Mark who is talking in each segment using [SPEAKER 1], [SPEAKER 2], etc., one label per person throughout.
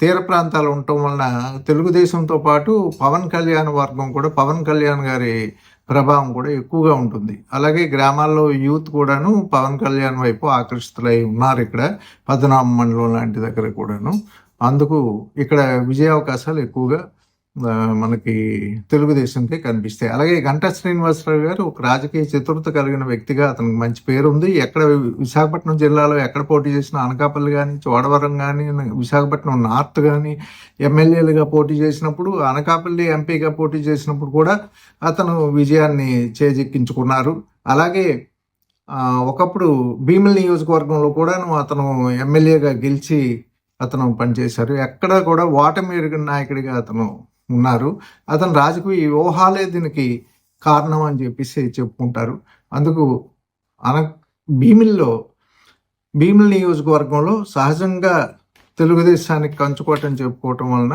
[SPEAKER 1] తీర ప్రాంతాలు ఉండటం వలన తెలుగుదేశంతో పాటు పవన్ కళ్యాణ్ వర్గం కూడా పవన్ కళ్యాణ్ గారి ప్రభావం కూడా ఎక్కువగా ఉంటుంది. అలాగే గ్రామాల్లో యూత్ కూడాను పవన్ కళ్యాణ్ వైపు ఆకర్షితులై ఉన్నారు ఇక్కడ పద్మనాభ మండలం లాంటి దగ్గర కూడాను. అందుకు ఇక్కడ విజయ అవకాశాలు ఎక్కువగా మనకి తెలుగుదేశంకి కనిపిస్తాయి అలాగే గంటా శ్రీనివాసరావు గారు ఒక రాజకీయ చతుర్థ కలిగిన వ్యక్తిగా అతనికి మంచి పేరు ఉంది. ఎక్కడ విశాఖపట్నం జిల్లాలో ఎక్కడ పోటీ చేసిన అనకాపల్లి కానీ చోడవరం కానీ విశాఖపట్నం నార్త్ కానీ ఎమ్మెల్యేలుగా పోటీ చేసినప్పుడు అనకాపల్లి ఎంపీగా పోటీ చేసినప్పుడు కూడా అతను విజయాన్ని చేజిక్కించుకున్నారు. అలాగే ఒకప్పుడు భీమిలి నియోజకవర్గంలో కూడాను అతను ఎమ్మెల్యేగా గెలిచి అతను పనిచేశారు. ఎక్కడ కూడా ఓటమి ఎరిగిన నాయకుడిగా అతను ఉన్నారు. అతను రాజకీయ వ్యూహాలే దీనికి కారణం అని చెప్పేసి చెప్పుకుంటారు. అందుకు అన భీమిల్లో భీమిలి నియోజకవర్గంలో సహజంగా తెలుగుదేశానికి కంచుకోవటం చెప్పుకోవటం వలన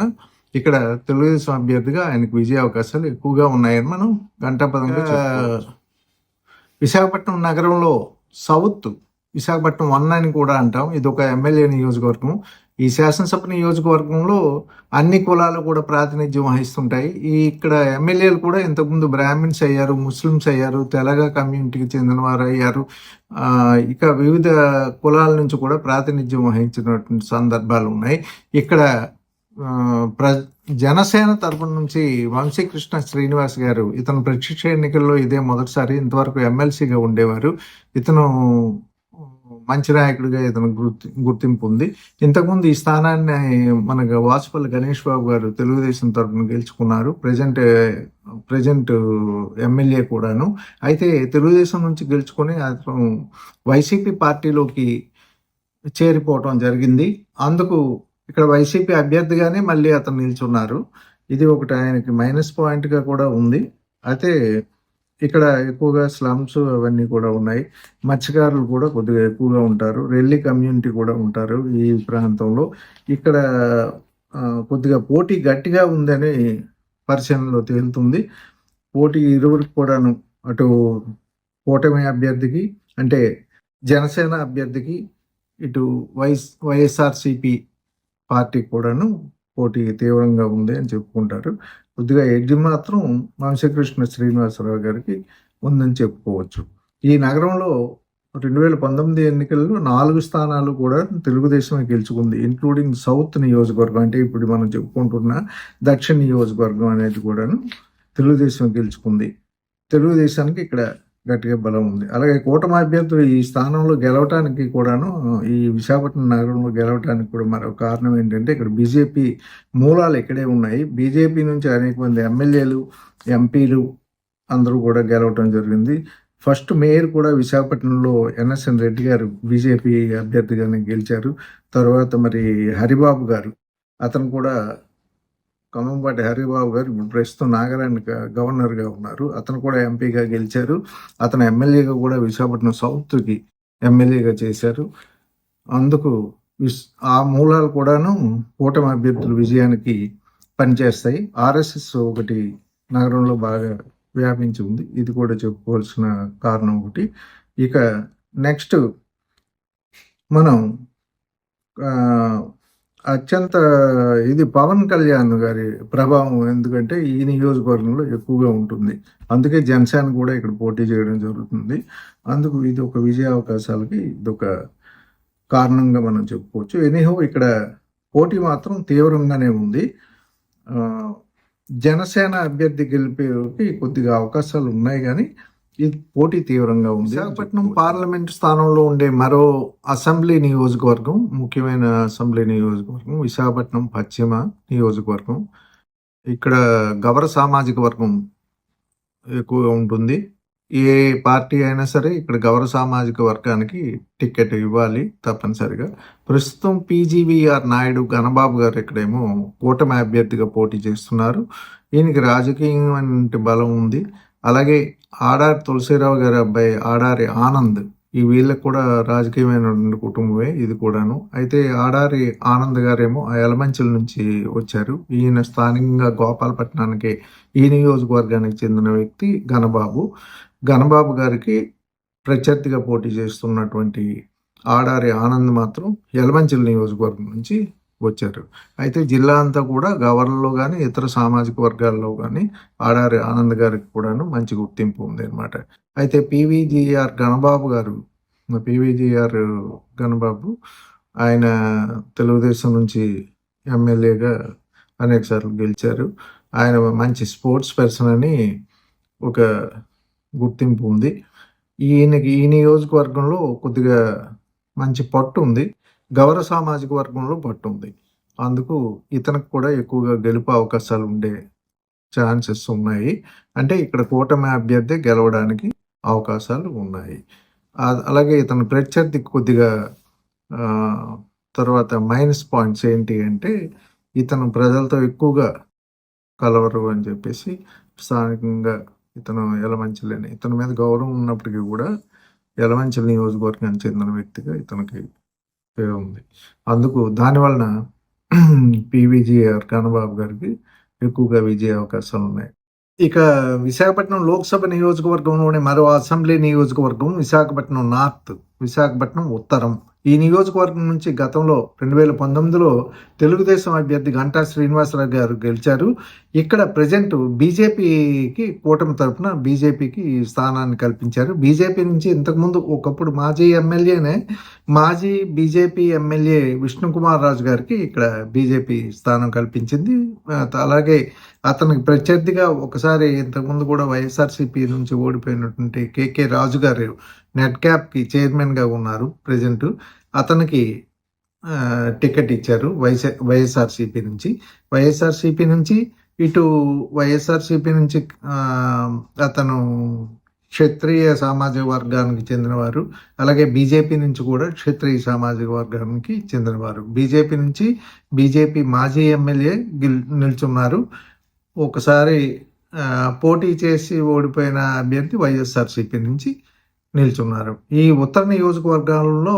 [SPEAKER 1] ఇక్కడ తెలుగుదేశం అభ్యర్థిగా ఆయనకు విజయ అవకాశాలు ఎక్కువగా ఉన్నాయని మనం గంటాపదంగా. విశాఖపట్నం నగరంలో సౌత్ విశాఖపట్నం వన్ అని కూడా అంటాం. ఇది ఒక ఎమ్మెల్యే నియోజకవర్గం. ఈ శాసనసభ నియోజకవర్గంలో అన్ని కులాలు కూడా ప్రాతినిధ్యం వహిస్తుంటాయి. ఈ ఇక్కడ ఎమ్మెల్యేలు కూడా ఇంతకుముందు బ్రాహ్మిన్స్ అయ్యారు ముస్లిమ్స్ అయ్యారు తెలగ కమ్యూనిటీకి చెందిన వారు అయ్యారు ఇక వివిధ కులాల నుంచి కూడా ప్రాతినిధ్యం వహించినటువంటి సందర్భాలు ఉన్నాయి. ఇక్కడ ప్ర జనసేన తరపున నుంచి వంశీకృష్ణ శ్రీనివాస్ గారు ఇతను ప్రత్యక్ష ఎన్నికల్లో ఇదే మొదటిసారి ఇంతవరకు ఎమ్మెల్సీగా ఉండేవారు. ఇతను మంచి నాయకుడిగా ఇతను గుర్తి గుర్తింపు ఉంది ఇంతకుముందు ఈ స్థానాన్ని మనకు వాసుపల్లి గణేష్ బాబు గారు తెలుగుదేశం తరఫున గెలుచుకున్నారు. ప్రజెంట్ ప్రజెంట్ ఎమ్మెల్యే కూడాను. అయితే తెలుగుదేశం నుంచి గెలుచుకొని అతను వైసీపీ పార్టీలోకి చేరిపోవటం జరిగింది. అందుకు ఇక్కడ వైసీపీ అభ్యర్థిగానే మళ్ళీ అతను నిల్చున్నారు. ఇది ఒకటి ఆయనకి మైనస్ పాయింట్గా కూడా ఉంది. అయితే ఇక్కడ ఎక్కువగా స్లమ్స్ అవన్నీ కూడా ఉన్నాయి. మత్స్యకారులు కూడా కొద్దిగా ఎక్కువగా ఉంటారు. రెల్లి కమ్యూనిటీ కూడా ఉంటారు ఈ ప్రాంతంలో. ఇక్కడ కొద్దిగా పోటీ గట్టిగా ఉందని పరిశీలనలో తేలుతుంది. పోటీ ఇరువురికి కూడాను అటు కూటమి అభ్యర్థికి అంటే జనసేన అభ్యర్థికి ఇటు వైఎస్ వైఎస్ఆర్సిపి పార్టీ కూడాను పోటీ తీవ్రంగా ఉంది అని చెప్పుకుంటారు. కొద్దిగా ఎడ్జి మాత్రం వంశకృష్ణ శ్రీనివాసరావు గారికి ఉందని చెప్పుకోవచ్చు. ఈ నగరంలో రెండు వేల పంతొమ్మిది ఎన్నికల్లో నాలుగు స్థానాలు కూడా తెలుగుదేశం గెలుచుకుంది ఇంక్లూడింగ్ సౌత్ నియోజకవర్గం. అంటే ఇప్పుడు మనం చెప్పుకుంటున్న దక్షిణ నియోజకవర్గం అనేది కూడాను తెలుగుదేశం గెలుచుకుంది. తెలుగుదేశానికి ఇక్కడ గట్టిగా బలం ఉంది. అలాగే కూటమి అభ్యర్థులు ఈ స్థానంలో గెలవటానికి కూడాను ఈ విశాఖపట్నం నగరంలో గెలవటానికి కూడా మరొక కారణం ఏంటంటే ఇక్కడ బీజేపీ మూలాలు ఇక్కడే ఉన్నాయి. బీజేపీ నుంచి అనేక మంది ఎమ్మెల్యేలు ఎంపీలు అందరూ కూడా గెలవటం జరిగింది. ఫస్ట్ మేయర్ కూడా విశాఖపట్నంలో ఎన్ఎస్ఎన్ రెడ్డి గారు బీజేపీ అభ్యర్థిగానే గెలిచారు. తర్వాత మరి హరిబాబు గారు అతను కూడా ఖమ్మంపాటి హరిబాబు గారు ఇప్పుడు ప్రస్తుతం నాగాలాండ్ గవర్నర్గా ఉన్నారు. అతను కూడా ఎంపీగా గెలిచారు. అతను ఎమ్మెల్యేగా కూడా విశాఖపట్నం సౌత్కి ఎమ్మెల్యేగా చేశారు. అందుకు విస్- ఆ మూలాలు కూడాను కూటమి అభ్యర్థుల విజయానికి పనిచేస్తాయి. ఆర్ఎస్ఎస్ ఒకటి నగరంలో బాగా వ్యాపించి ఉంది. ఇది కూడా చెప్పుకోవాల్సిన కారణం ఒకటి. ఇక నెక్స్ట్ మనం అత్యంత ఇది పవన్ కళ్యాణ్ గారి ప్రభావం ఎందుకంటే ఈ నియోజకవర్గంలో ఎక్కువగా ఉంటుంది. అందుకే జనసేన కూడా ఇక్కడ పోటీ చేయడం జరుగుతుంది. అందుకు ఇది ఒక విజయ అవకాశాలకి ఇది ఒక కారణంగా మనం చెప్పుకోవచ్చు. ఎనీహో ఇక్కడ పోటీ మాత్రం తీవ్రంగానే ఉంది. జనసేన అభ్యర్థి గెలిపేకి కొద్దిగా అవకాశాలు ఉన్నాయి కానీ ఈ పోటీ తీవ్రంగా ఉంది. విశాఖపట్నం పార్లమెంట్ స్థానంలో ఉండే మరో అసెంబ్లీ నియోజకవర్గం ముఖ్యమైన అసెంబ్లీ నియోజకవర్గం విశాఖపట్నం పశ్చిమ నియోజకవర్గం. ఇక్కడ గవర సామాజిక వర్గం ఎక్కువగా ఉంటుంది. ఏ పార్టీ అయినా సరే ఇక్కడ గౌర సామాజిక వర్గానికి టికెట్ ఇవ్వాలి తప్పనిసరిగా. ప్రస్తుతం పీజీవీఆర్ నాయుడు గణబాబు గారు ఇక్కడేమో కూటమి అభ్యర్థిగా పోటీ చేస్తున్నారు. ఈయనకి రాజకీయమైన బలం ఉంది. అలాగే ఆడారి తులసిరావు గారి అబ్బాయి ఆడారి ఆనంద్ ఈ వీళ్ళకి కూడా రాజకీయమైన కుటుంబమే ఇది కూడాను. అయితే ఆడారి ఆనంద్ గారేమో ఆ నుంచి వచ్చారు. ఈయన స్థానికంగా గోపాలపట్నానికి ఈ నియోజకవర్గానికి చెందిన వ్యక్తి ఘనబాబు. ఘనబాబు గారికి ప్రత్యర్థిగా పోటీ చేస్తున్నటువంటి ఆడారి ఆనంద్ మాత్రం ఎలమంచిల నియోజకవర్గం నుంచి వచ్చారు. అయితే జిల్లా అంతా కూడా గవర్నర్లో కానీ ఇతర సామాజిక వర్గాల్లో కానీ ఆడారి ఆనంద్ గారికి కూడాను మంచి గుర్తింపు ఉంది అనమాట అయితే పీవీజీఆర్ గణబాబు గారు పీవీజీఆర్ గణబాబు ఆయన తెలుగుదేశం నుంచి ఎమ్మెల్యేగా అనేక సార్లు గెలిచారు. ఆయన మంచి స్పోర్ట్స్ పర్సన్ అని ఒక గుర్తింపు ఉంది. ఈయనకి ఈ నియోజకవర్గంలో కొద్దిగా మంచి పట్టు ఉంది. గౌర సామాజిక వర్గంలో పట్టుంది. అందుకు ఇతనికి కూడా ఎక్కువగా గెలుపు అవకాశాలు ఉండే ఛాన్సెస్ ఉన్నాయి. అంటే ఇక్కడ కూటమి అభ్యర్థి గెలవడానికి అవకాశాలు ఉన్నాయి. అలాగే ఇతని ప్రత్యర్థి కొద్దిగా తర్వాత మైనస్ పాయింట్స్ ఏంటి అంటే ఇతను ప్రజలతో ఎక్కువగా కలవరు అని చెప్పేసి స్థానికంగా ఇతను ఎలమంచలేని ఇతని మీద గౌరవం ఉన్నప్పటికీ కూడా ఎలమంచల నియోజకవర్గానికి చెందిన వ్యక్తిగా ఇతనికి ఉంది. అందుకు దాని వలన పివిజిఆర్ కన్నబాబు గారికి ఎక్కువగా విజయ అవకాశాలు ఉన్నాయి. ఇక విశాఖపట్నం లోక్సభ నియోజకవర్గంలోని మరో అసెంబ్లీ నియోజకవర్గం విశాఖపట్నం నార్త్. విశాఖపట్నం ఉత్తరం. ఈ నియోజకవర్గం నుంచి గతంలో రెండు వేల పంతొమ్మిదిలో తెలుగుదేశం అభ్యర్థి గంటా శ్రీనివాసరావు గారు గెలిచారు. ఇక్కడ ప్రజెంట్ బీజేపీకి కూటమి తరఫున బీజేపీకి ఈ స్థానాన్ని కల్పించారు. బీజేపీ నుంచి ఇంతకుముందు ఒకప్పుడు మాజీ ఎమ్మెల్యేనే మాజీ బీజేపీ ఎమ్మెల్యే విష్ణుకుమార్ రాజు గారికి ఇక్కడ బీజేపీ స్థానం కల్పించింది. అలాగే అతనికి ప్రత్యర్థిగా ఒకసారి ఇంతకుముందు కూడా వైఎస్ఆర్సీపీ నుంచి ఓడిపోయినటువంటి కేకే రాజు గారు నెట్ క్యాప్కి చైర్మన్గా ఉన్నారు ప్రజెంట్. అతనికి టికెట్ ఇచ్చారు వైఎస్ వైఎస్ఆర్సీపీ నుంచి. వైఎస్ఆర్సీపీ నుంచి ఇటు వైఎస్ఆర్సీపీ నుంచి అతను క్షత్రియ సామాజిక వర్గానికి చెందినవారు. అలాగే బీజేపీ నుంచి కూడా క్షత్రియ సామాజిక వర్గానికి చెందినవారు. బీజేపీ నుంచి బీజేపీ మాజీ ఎమ్మెల్యే గిల్ నిల్చున్నారు. ఒకసారి పోటీ చేసి ఓడిపోయిన అభ్యర్థి వైఎస్ఆర్సీపీ నుంచి నిల్చున్నారు. ఈ ఉత్తర నియోజకవర్గాలలో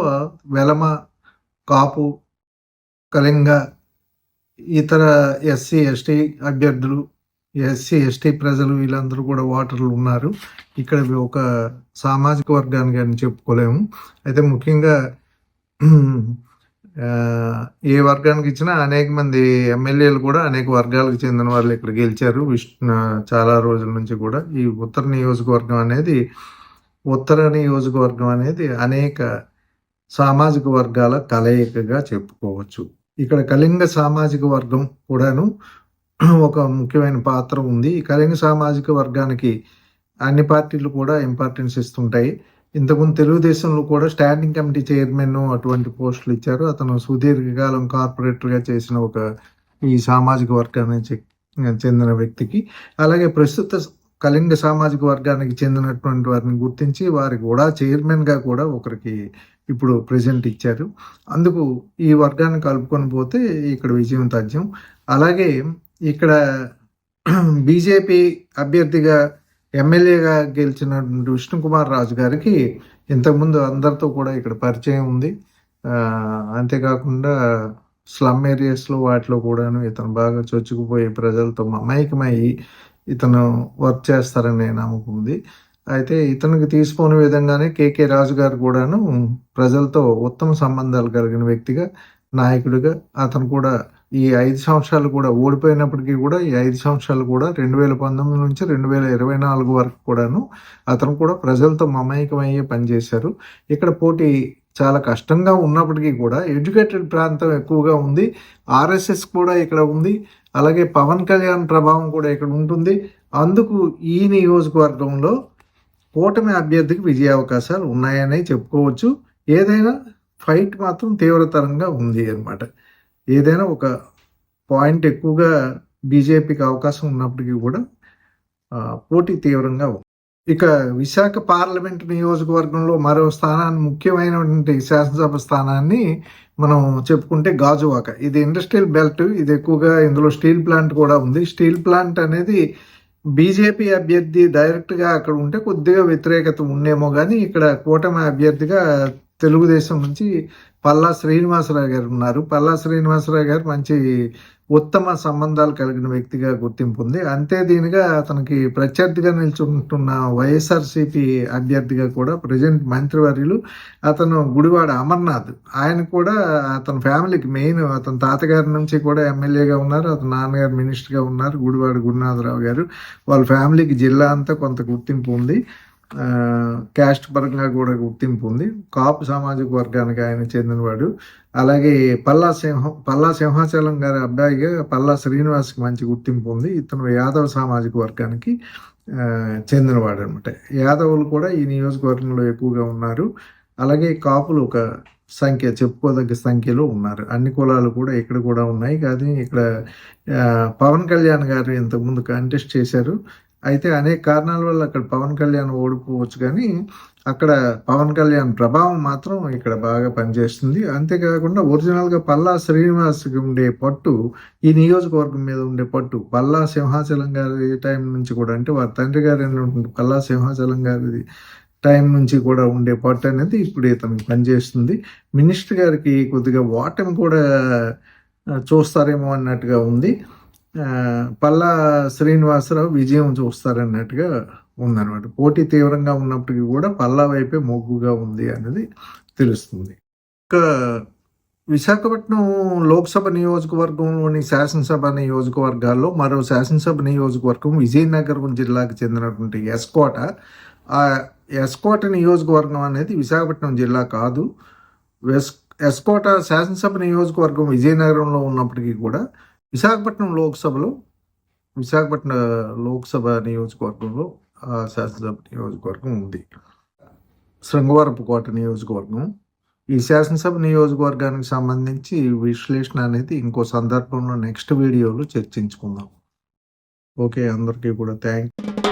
[SPEAKER 1] వెలమ కాపు కళింగ ఇతర ఎస్సీ ఎస్టీ అభ్యర్థులు ఎస్సీ ఎస్టీ ప్రజలు వీళ్ళందరూ కూడా ఓటర్లు ఉన్నారు. ఇక్కడ ఒక సామాజిక వర్గానికి అని చెప్పుకోలేము. అయితే ముఖ్యంగా ఏ వర్గానికి ఇచ్చినా అనేక మంది ఎమ్మెల్యేలు కూడా అనేక వర్గాలకు చెందిన వాళ్ళు ఇక్కడ గెలిచారు. విష్ణు చాలా రోజుల నుంచి కూడా ఈ ఉత్తర నియోజకవర్గం అనేది ఉత్తర నియోజకవర్గం అనేది అనేక సామాజిక వర్గాల కలయికగా చెప్పుకోవచ్చు. ఇక్కడ కళింగ సామాజిక వర్గం కూడాను ఒక ముఖ్యమైన పాత్ర ఉంది. ఈ కళింగ సామాజిక వర్గానికి అన్ని పార్టీలు కూడా ఇంపార్టెన్స్ ఇస్తుంటాయి. ఇంతకుముందు తెలుగుదేశంలో కూడా స్టాండింగ్ కమిటీ చైర్మన్ అటువంటి పోస్టులు ఇచ్చారు. అతను సుదీర్ఘకాలం కార్పొరేటర్గా చేసిన ఒక ఈ సామాజిక వర్గానికి చె- చెందిన వ్యక్తికి. అలాగే ప్రస్తుత కళింగ సామాజిక వర్గానికి చెందినటువంటి వారిని గుర్తించి వారికి కూడా చైర్మన్గా కూడా ఒకరికి ఇప్పుడు ప్రెజెంట్ ఇచ్చారు. అందుకు ఈ వర్గాన్ని కలుపుకొని పోతే ఇక్కడ విజయం తథ్యం. అలాగే ఇక్కడ బీజేపీ అభ్యర్థిగా ఎమ్మెల్యేగా గెలిచినటువంటి విష్ణుకుమార్ రాజు గారికి ఇంతకుముందు అందరితో కూడా ఇక్కడ పరిచయం ఉంది. అంతేకాకుండా స్లమ్ ఏరియాస్లో వాటిలో కూడాను ఇతను బాగా చొచ్చుకుపోయి ప్రజలతో మమైకమయ్యి ఇతను వర్క్ చేస్తారనే నమ్మకం ఉంది. అయితే ఇతనికి తీసుకోని విధంగానే కేకే రాజు గారు కూడాను ప్రజలతో ఉత్తమ సంబంధాలు కలిగిన వ్యక్తిగా నాయకుడిగా అతను కూడా ఈ ఐదు సంవత్సరాలు కూడా ఓడిపోయినప్పటికీ కూడా ఈ ఐదు సంవత్సరాలు కూడా రెండు వేల పంతొమ్మిది నుంచి రెండు వేల ఇరవై నాలుగు వరకు కూడాను అతను కూడా ప్రజలతో మమేకమయ్యే పనిచేశారు ఇక్కడ పోటీ చాలా కష్టంగా ఉన్నప్పటికీ కూడా ఎడ్యుకేటెడ్ ప్రాంతం ఎక్కువగా ఉంది. ఆర్ఎస్ఎస్ కూడా ఇక్కడ ఉంది. అలాగే పవన్ కళ్యాణ్ ప్రభావం కూడా ఇక్కడ ఉంటుంది. అందుకు ఈ నియోజకవర్గంలో కూటమి అభ్యర్థికి విజయ అవకాశాలు ఉన్నాయని చెప్పుకోవచ్చు. ఏదైనా ఫైట్ మాత్రం తీవ్రతరంగా ఉంది అనమాట ఏదైనా ఒక పాయింట్ ఎక్కువగా బీజేపీకి అవకాశం ఉన్నప్పటికీ కూడా పోటీ తీవ్రంగా ఉంది ఇక విశాఖ పార్లమెంట్ నియోజకవర్గంలో మరో స్థానాన్ని ముఖ్యమైనటువంటి శాసనసభ స్థానాన్ని మనం చెప్పుకుంటే గాజువాక. ఇది ఇండస్ట్రియల్ బెల్ట్ ఇది ఎక్కువగా ఇందులో స్టీల్ ప్లాంట్ కూడా ఉంది. స్టీల్ ప్లాంట్ అనేది బీజేపీ అభ్యర్థి డైరెక్ట్గా అక్కడ ఉంటే కొద్దిగా వ్యతిరేకత ఉండేమో కానీ ఇక్కడ కూటమి అభ్యర్థిగా తెలుగుదేశం నుంచి పల్లా శ్రీనివాసరావు గారు ఉన్నారు. పల్లా శ్రీనివాసరావు గారు మంచి ఉత్తమ సంబంధాలు కలిగిన వ్యక్తిగా గుర్తింపు ఉంది. అంతే దీనిగా అతనికి ప్రత్యర్థిగా నిల్చుంటున్న వైఎస్ఆర్సీపీ అభ్యర్థిగా కూడా ప్రజెంట్ మంత్రివర్యులు అతను గుడివాడ అమర్నాథ్. ఆయన కూడా అతని ఫ్యామిలీకి మెయిన్ అతని తాతగారి నుంచి కూడా ఎమ్మెల్యేగా ఉన్నారు. అతని నాన్నగారు మినిస్టర్గా ఉన్నారు. గుడివాడ గురునాథరావు గారు. వాళ్ళ ఫ్యామిలీకి జిల్లా అంతా కొంత గుర్తింపు ఉంది. క్యాస్ట్ పరంగా కూడా గుర్తింపు ఉంది. కాపు సామాజిక వర్గానికి ఆయన చెందినవాడు. అలాగే పల్లా సింహం పల్లా సింహాచలం గారి అబ్బాయిగా పల్లా శ్రీనివాస్కి మంచి గుర్తింపు ఉంది. ఇతను యాదవ సామాజిక వర్గానికి చెందినవాడు అనమాట యాదవులు కూడా ఈ నియోజకవర్గంలో ఎక్కువగా ఉన్నారు. అలాగే కాపులు ఒక సంఖ్య చెప్పుకోదగ్గ సంఖ్యలో ఉన్నారు. అన్ని కులాలు కూడా ఇక్కడ కూడా ఉన్నాయి. కానీ ఇక్కడ పవన్ కళ్యాణ్ గారు ఇంతకుముందు కంటెస్ట్ చేశారు. అయితే అనేక కారణాల వల్ల అక్కడ పవన్ కళ్యాణ్ ఓడిపోవచ్చు కానీ అక్కడ పవన్ కళ్యాణ్ ప్రభావం మాత్రం ఇక్కడ బాగా పనిచేస్తుంది. అంతేకాకుండా ఒరిజినల్గా పల్లా శ్రీనివాస్కి ఉండే పట్టు ఈ నియోజకవర్గం మీద ఉండే పట్టు పల్లా సింహాచలం గారి టైం నుంచి కూడా అంటే వారి తండ్రి గారు అయినటువంటి పల్లా సింహాచలం గారి టైం నుంచి కూడా ఉండే పట్టు అనేది ఇప్పుడు ఇతనికి పనిచేస్తుంది. మినిస్టర్ గారికి కొద్దిగా ఓటమి కూడా చూస్తారేమో అన్నట్టుగా ఉంది. పల్లా శ్రీనివాసరావు విజయం చూస్తారన్నట్టుగా ఉందన్నమాట. పోటీ తీవ్రంగా ఉన్నప్పటికీ కూడా పల్లా వైపే మొగ్గుగా ఉంది అనేది తెలుస్తుంది. ఇక విశాఖపట్నం లోక్సభ నియోజకవర్గంలోని శాసనసభ నియోజకవర్గాల్లో మరో శాసనసభ నియోజకవర్గం విజయనగరం జిల్లాకు చెందినటువంటి ఎస్కోట ఆ ఎస్కోట నియోజకవర్గం అనేది విశాఖపట్నం జిల్లా కాదు. వెస్ ఎస్కోట శాసనసభ నియోజకవర్గం విజయనగరంలో ఉన్నప్పటికీ కూడా విశాఖపట్నం లోక్సభలో విశాఖపట్నం లోక్సభ నియోజకవర్గంలో శాసనసభ నియోజకవర్గం ఉంది. శృంగవరపు కోట నియోజకవర్గం. ఈ శాసనసభ నియోజకవర్గానికి సంబంధించి విశ్లేషణ అనేది ఇంకో సందర్భంలో నెక్స్ట్ వీడియోలో చర్చించుకుందాం. ఓకే అందరికీ కూడా థ్యాంక్ యూ.